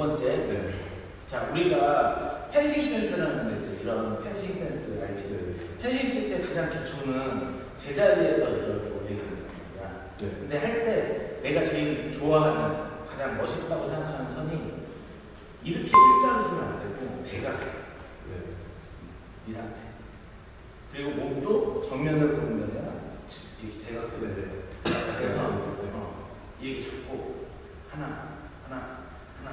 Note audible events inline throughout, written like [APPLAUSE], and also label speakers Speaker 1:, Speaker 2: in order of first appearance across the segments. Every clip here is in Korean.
Speaker 1: 번째.
Speaker 2: 네.
Speaker 1: 자, 우리가 펜싱 댄스라는 게 있어요. 이런 펜싱 댄스 알지? 펜싱 댄스의 가장 기초는 제자리에서 이렇게 올리는 겁니다.
Speaker 2: 네.
Speaker 1: 근데 할 때 내가 제일 좋아하는 가장 멋있다고 생각하는 선이 이렇게 일자로 쓰면 안 되고 대각선
Speaker 2: 네.
Speaker 1: 이 상태. 그리고 몸도 정면을 보는 게 아니라 이렇게 대각선.
Speaker 2: 네. 네.
Speaker 1: 자, 그래서 어, 이렇게 잡고 하나, 하나, 하나,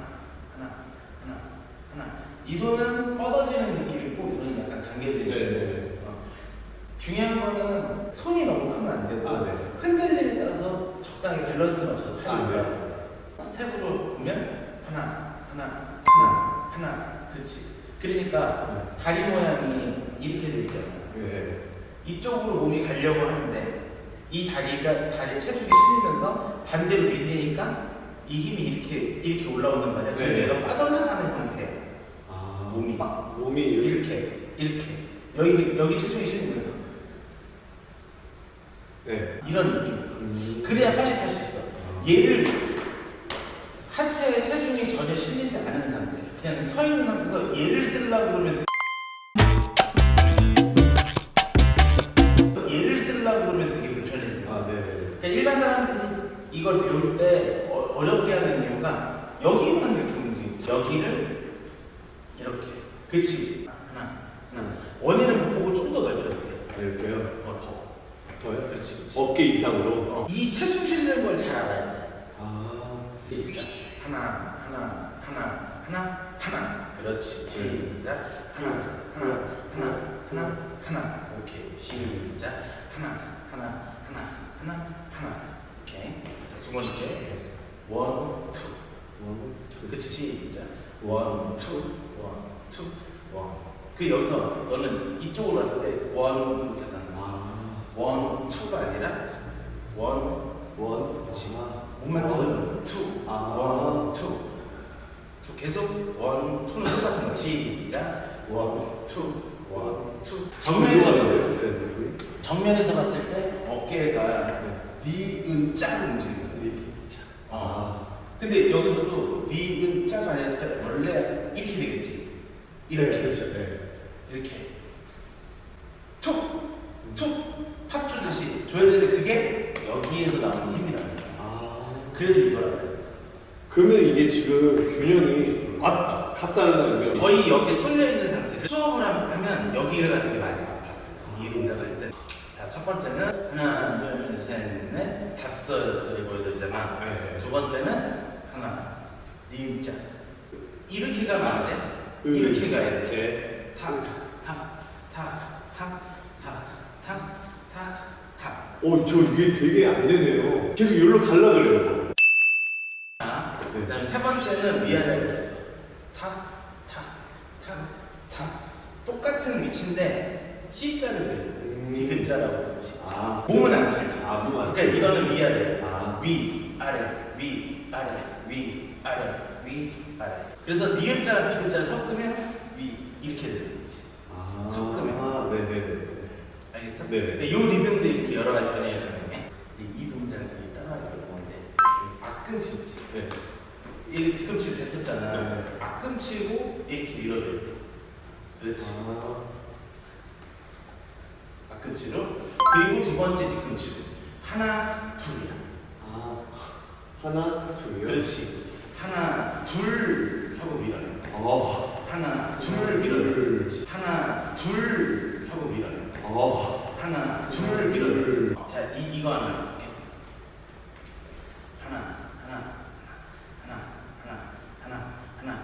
Speaker 1: 하나, 하나, 하나. 이 손은 뻗어지는 느낌이고 이 손은 약간 당겨지는.
Speaker 2: 네, 네.
Speaker 1: 어. 중요한 거는 손이 너무 크면 안 되고
Speaker 2: 아, 네.
Speaker 1: 흔들림에 따라서 적당히 밸런스 맞춰서
Speaker 2: 아, 네.
Speaker 1: 거야. 스텝으로 보면 하나, 하나, 하나, 하나, 그렇지. 그러니까 다리 모양이 이렇게 돼 있잖아.
Speaker 2: 네.
Speaker 1: 이쪽으로 몸이 가려고 하는데 이 다리가 다리 체중이 실리면서 반대로 밀리니까 이 힘이 이렇게 이렇게 올라오는 말이야. 그래서
Speaker 2: 네.
Speaker 1: 내가 빠져나가는 형태.
Speaker 2: 아,
Speaker 1: 몸이.
Speaker 2: 아, 몸이 이렇게.
Speaker 1: 이렇게 이렇게 여기 여기 체중이 실리면서
Speaker 2: 네.
Speaker 1: 이런 느낌.
Speaker 2: 음.
Speaker 1: 그래야 빨리 탈 수 있어. 얘를 하체에 체중이 전혀 실리지 않은 상태. 그냥 서 있는 상태에서 얘를 쓰려고 그러면 얘를 쓰려고 그러면 되게 거야.
Speaker 2: 아, 네.
Speaker 1: 그러니까 일반 사람들이 이걸 배울 때 어, 렵게 하는 이유가 여기만 이렇게 움직이지. 여기를 이렇게. 그치? 하나, 하나. 원인은 못 보고 좀 더 넓혀도 돼.
Speaker 2: 네. 이렇게요.
Speaker 1: 어, 더.
Speaker 2: 더요?
Speaker 1: 그렇지, 그렇지.
Speaker 2: 어깨 이상으로.
Speaker 1: 어. 이 체중 실는 걸 잘 알아야 돼.
Speaker 2: 아.
Speaker 1: 시작. 하나, 하나, 하나, 하나, 하나. 그렇지. 시작. 하나, 하나, 하나, 하나, 하나. 오케이. 시작. 하나, 하나, 하나, 하나, 하나. 오케이. 자, 두 번째. 원, 투.
Speaker 2: 원, 투.
Speaker 1: 그치. 시작. 원, 투, 원, 투, 원. 그 여기서 너는 이쪽으로 왔을 때 원으로 타잖아.
Speaker 2: 아.
Speaker 1: 원, 투가 아니라 원,
Speaker 2: 원. 아.
Speaker 1: 몸만
Speaker 2: 원.
Speaker 1: 투.
Speaker 2: 아.
Speaker 1: 원, 투. 투. 계속 원, 투는 똑같은 거. 시작. 원, 투. 원, 투.
Speaker 2: 정면으로 가는
Speaker 1: 정면,
Speaker 2: 거예요. 네.
Speaker 1: 정면에서 봤을 때 어깨가 니은 짝 움직이는 거야.
Speaker 2: 네.
Speaker 1: 어. 근데 여기서도 니은 짝 아니라 진짜 원래 이렇게 되겠지. 이렇게.
Speaker 2: 네, 그렇죠. 네.
Speaker 1: 이렇게. 툭! 툭! 팝 주듯이 줘야 되는데 그게 여기에서 나오는 힘이라는 거야.
Speaker 2: 아.
Speaker 1: 그래서 이거라고 해요.
Speaker 2: 그러면 이게 지금 균형이 왔다 갔다 하려면
Speaker 1: 거의 여기 쏠려 있는 상태. 수업을 함- 하면 여기가 되게 많이 아파. 그래서 이 동작 할 때. 자, 첫 번째는 하나, 둘, 셋, 넷, 다섯, 여섯을 보여드리잖아.
Speaker 2: 네.
Speaker 1: 두 번째는 하나, 니은자. 이렇게 가면 안 돼.
Speaker 2: 음.
Speaker 1: 이렇게 가야 돼.
Speaker 2: 네.
Speaker 1: 탁, 탁, 탁, 탁, 탁, 탁, 탁, 탁.
Speaker 2: 어, 저 이게 되게 안 되네요. 계속 여기로 갈라 그래요.
Speaker 1: 자,
Speaker 2: 네.
Speaker 1: 그다음에 세 번째는 위아래가 있어. 탁, 탁, 탁, 탁. 똑같은 위치인데 C자를 그려.
Speaker 2: 음.
Speaker 1: 디귿자라고 부르는 C자.
Speaker 2: 아,
Speaker 1: 몸은 안 틀지.
Speaker 2: 아, 몸은 안
Speaker 1: 그러니까 이거는 위아래.
Speaker 2: 아.
Speaker 1: 위, 아래, 위, 아래, 위, 아래, 위, 아래. 그래서 니은자랑 디귿자를 섞으면 위 이렇게 되는 거지.
Speaker 2: 아,
Speaker 1: 섞으면.
Speaker 2: 아, 네네네.
Speaker 1: 알겠어?
Speaker 2: 네네.
Speaker 1: 이 리듬도 이렇게 여러 가지 변해야 되는데 이제 이 동작을 따라하려고 하는데 앞꿈치지.
Speaker 2: 네.
Speaker 1: 이 뒤꿈치 됐었잖아.
Speaker 2: 네.
Speaker 1: 앞꿈치고 이렇게 밀어줘야 돼. 그렇지.
Speaker 2: 아,
Speaker 1: 앞꿈치로. 그리고 두 번째 뒤꿈치로. 하나, 둘이야.
Speaker 2: 아, 하나, 둘이요.
Speaker 1: 그렇지. 하나, 둘 하고 밀어내.
Speaker 2: 어,
Speaker 1: 하나, 둘
Speaker 2: 하나,
Speaker 1: 밀어내.
Speaker 2: 둘.
Speaker 1: 그렇지. 하나, 둘 하고 밀어내.
Speaker 2: 어,
Speaker 1: 하나, 둘 밀어내.
Speaker 2: 둘.
Speaker 1: 자, 이, 이거. 하나, 하나, 하나, 하나, 하나, 하나.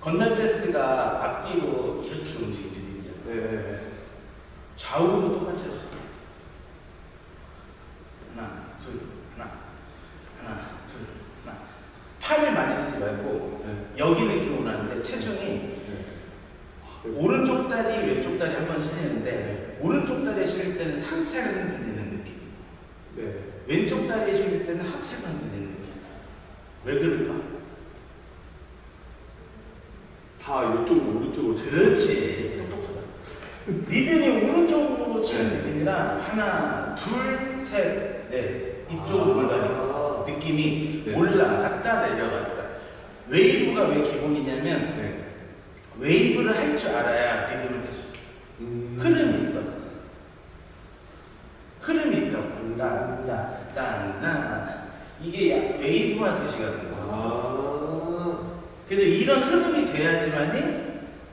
Speaker 1: 건널 댄스가 앞뒤로 이렇게 움직이는 리듬이잖아.
Speaker 2: 네.
Speaker 1: 좌우도 똑같이 할 수 있어. 하나, 둘, 하나, 하나, 둘, 하나. 팔을 많이 쓰지 말고
Speaker 2: 네.
Speaker 1: 여기 느낌으로 하는데 체중이
Speaker 2: 네.
Speaker 1: 오른쪽 다리, 왼쪽 다리 한 번 실리는데 오른쪽 다리에 실릴 때는 상체가 흔들리는 느낌.
Speaker 2: 네.
Speaker 1: 왼쪽 다리에 실릴 때는 하체가 흔들리는 느낌. 왜 그럴까?
Speaker 2: 다 이쪽으로 오른쪽으로
Speaker 1: 그렇지. 똑똑하다. 리듬이 오른쪽으로 치는
Speaker 2: 네.
Speaker 1: 느낌이라 하나, 둘, 셋, 넷 이쪽으로
Speaker 2: 아.
Speaker 1: 돌다니까 느낌이
Speaker 2: 네.
Speaker 1: 올라 갔다 내려갔다 웨이브 웨이브가 왜 기본이냐면
Speaker 2: 네.
Speaker 1: 웨이브를 할 줄 알아야 리듬을 탈 수 있어.
Speaker 2: 음.
Speaker 1: 흐름이 있어. 흐름이 있다고. 딴딴딴딴 이게 야- 웨이브 하듯이 가는 거야.
Speaker 2: 아.
Speaker 1: 그래서 이런 흐름이 돼야지만이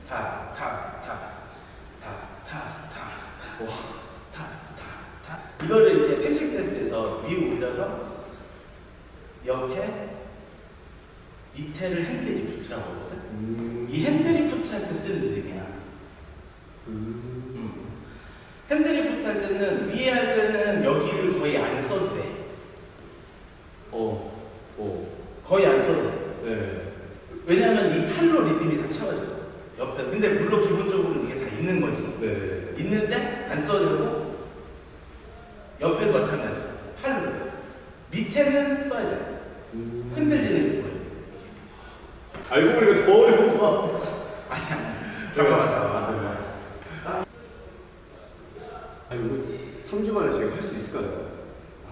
Speaker 1: 다, 다, 다, 다, 다, 다, 다, 다, 다. 이거를 이제 패싱 댄스에서 위로 올려서 옆에 밑에를 핸드리프트라고 하거든.
Speaker 2: 음.
Speaker 1: 이 핸드리프트 할 때 쓰는 리듬이야.
Speaker 2: 음.
Speaker 1: 음. 핸드리프트 할 때는 위에 할 때는 여기를 거의 안 써도 돼.
Speaker 2: 어. 어.
Speaker 1: 거의 안 써도 돼.
Speaker 2: 네.
Speaker 1: 왜냐하면 이 팔로 리듬이 다 채워져. 옆에. 근데 물론 기본적으로 이게 다 있는 거지.
Speaker 2: 네.
Speaker 1: 있는데 안 써도 되고 옆에도 마찬가지. 팔로. 밑에는 써야 돼.
Speaker 2: 음.
Speaker 1: 흔들리는 거예요.
Speaker 2: 알고 보니까 더 어려운 것 같아.
Speaker 1: 아니야. 잠깐만 잠깐만.
Speaker 2: 아 이거 3주 만에 제가 할 수 있을까요? 아,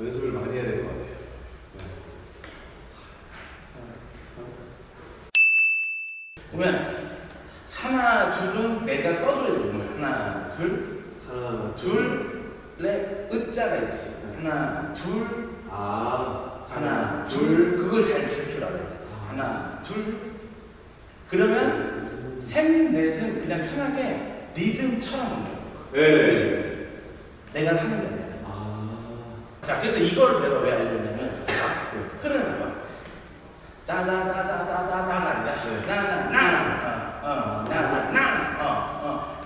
Speaker 2: 연습을 많이 해야 될 것 같아요. 네.
Speaker 1: 보면 하나 둘은 내가 써줘야 돼. 오늘 하나 둘
Speaker 2: 하나,
Speaker 1: 둘, 넷, 으자가 있지. 하나, 둘,
Speaker 2: 아,
Speaker 1: 하나, 둘. 그걸 잘 줄 줄 알아야 돼. 하나, 둘. 그러면 셋, 넷은 그냥 편하게 리듬처럼 옮겨.
Speaker 2: 네.
Speaker 1: 내가 하는 게 아니야.
Speaker 2: 아,
Speaker 1: 자, 그래서 이걸 내가 왜 알려냐면, 자, 흐름을 봐. 따다다다다다다가 아니라,
Speaker 2: 네.
Speaker 1: 나나나, 어, 어, 나나나, 어, 어,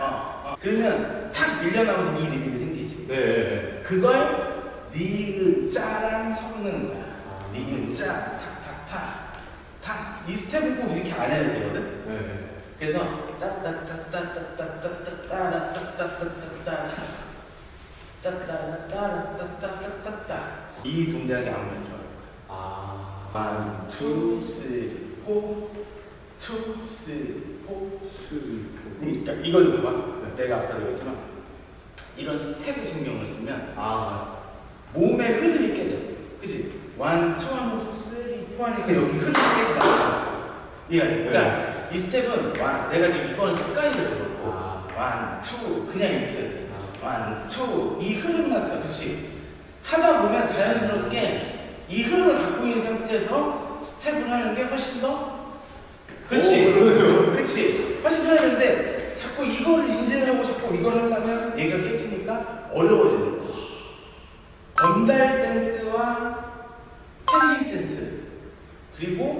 Speaker 1: 어, 어. 그러면 탁 밀려나면서 이 리듬이 생기지.
Speaker 2: 네. 네.
Speaker 1: 그걸 니은 짜랑 섞는 거야.
Speaker 2: 아.
Speaker 1: 니은 짜, 탁탁탁, 탁. 이 스텝을 꼭 이렇게 안 해도 되거든?
Speaker 2: 네. 네.
Speaker 1: 그래서 이 동작이 안무에 들어가요.
Speaker 2: 아.
Speaker 1: 만, 투, 쓰리, 포, 투,
Speaker 2: 쓰리, 포, 쓰리, 포.
Speaker 1: 그러니까 이걸 봐봐. 내가 아까도 얘기했지만 이런 스텝에 신경을 쓰면
Speaker 2: 아.
Speaker 1: 몸의 흐름이 깨져. 그지? 완, 투 하면 쓰리, 포 하니까 여기 흐름이 깨져. 이해가지? 그러니까 이 스텝은 와, 내가 지금 이거는 습관이라고 그렇고
Speaker 2: 아.
Speaker 1: 원, 투 그냥 이렇게 해야 돼. 원, 투 이 흐름만 다 그치? 하다 보면 자연스럽게 이 흐름을 갖고 있는 상태에서 스텝을 하는 게 훨씬 더
Speaker 2: 그러네요.
Speaker 1: 그치? 훨씬 편해지는데 자꾸 이거를 인지를 하고 자꾸 이걸 하려면 얘가 깨지니까 어려워지는 거야. 건달 댄스와 펜싱 댄스 그리고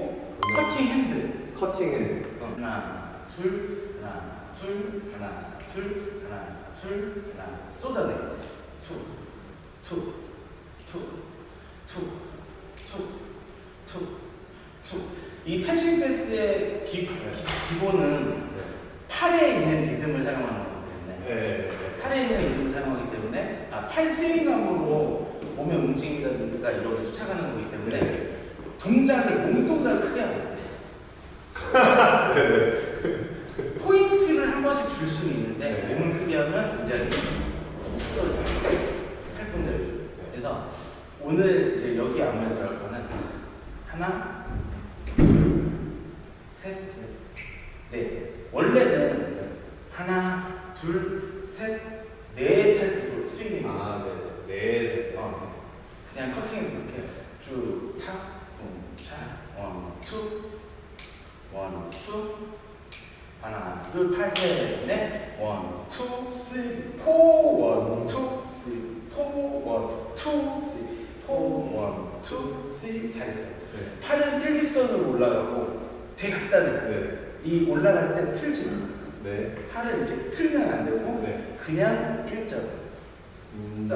Speaker 1: 핸드. 어, 하나 둘 하나 둘 하나 둘 하나 둘 하나. 쏟아내 투 투 투 투 투 투 투이 펜싱 댄스의 기, 기, 기 본은 팔에 있는 리듬을 사용하는 거기 때문에.
Speaker 2: 네.
Speaker 1: 팔에 있는 리듬을 사용하기 때문에 아, 팔 스윙감으로 몸의 움직임이라든가 이런 걸 쫓아가는 거기 때문에 동작을 몸 동작을 크게 돼. [LAUGHS] 포인트를 한 번씩 줄 수는 있는데 몸을 크게 하면 동작이 쓰러져요. 팔 동작이. 그래서 오늘 이제 여기 안무에 들어갈 거는 하나, 둘, 셋, 셋, 넷. 원래는 하나, 둘, 셋, 넷할때 스윙이 나.
Speaker 2: 아, 네. 네.
Speaker 1: 어, 그냥 커팅을 이렇게 쭉 탁, 쿵, 차, 원, 투, 원, 투, 하나, 둘, 팔, 셋, 넷, 원, 투, 쓰리, 포, 원, 투, 쓰리, 포, 원, 투, 쓰리, 포, 원, 투, 쓰리, 잘했어.
Speaker 2: 네.
Speaker 1: 팔은 일직선으로 올라가고 되게 간단해.
Speaker 2: 네.
Speaker 1: 이 올라갈 때 틀지 마.
Speaker 2: 네.
Speaker 1: 팔을 이렇게 틀면 안 되고
Speaker 2: 네.
Speaker 1: 그냥 일자로.
Speaker 2: 음.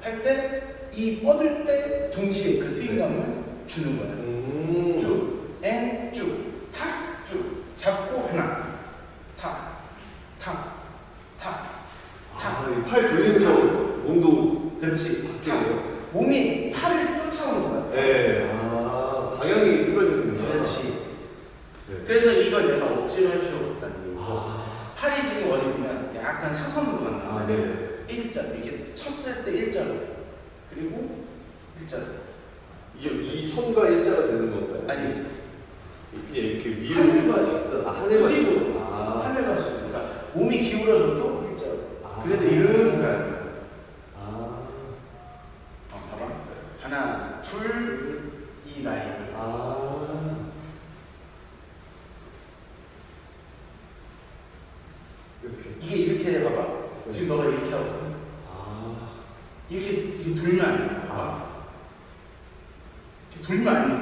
Speaker 1: 할때 이 뻗을 때 동시에 그 스윙감을 주는 거야.
Speaker 2: 음.
Speaker 1: 쭉, 앤 쭉, 탁, 쭉 잡고 하나, 탁, 탁, 탁, 탁.
Speaker 2: 아, 돌리면서 몸도
Speaker 1: 그렇지. 탁. 몸이 팔을 쫓아오는 거야.
Speaker 2: 네. 아, 방향이 틀어지는구나.
Speaker 1: 그렇지.
Speaker 2: 네.
Speaker 1: 그래서 이걸 내가 억지로 할 필요가 없다는 이유고
Speaker 2: 아,
Speaker 1: 팔이 지금 원래 보면 약간 사선으로 간단
Speaker 2: 아. 네.
Speaker 1: 일자 이렇게 쳤을 때 일자로 그리고 일자로
Speaker 2: 이게 이 선과 일자가 되는 건가요?
Speaker 1: 아니지.
Speaker 2: 그냥 이렇게 위로
Speaker 1: 하늘과 직선.
Speaker 2: 아, 하늘과. 직선. 아.
Speaker 1: 하늘과 직선. 그러니까 몸이 기울어져도 일자.
Speaker 2: 아.
Speaker 1: 그래서 이렇게 가야 돼.
Speaker 2: 아.
Speaker 1: 어, 봐봐. 하나, 둘, 이 라인을.
Speaker 2: 아.
Speaker 1: 이렇게. 이렇게 해봐봐.
Speaker 2: 네.
Speaker 1: 지금 너가 이렇게 하거든.
Speaker 2: 아.
Speaker 1: 이렇게, 이렇게 돌면 안 돼. 봐봐. 이렇게 돌면 안 돼. 팔.
Speaker 2: 아, 네.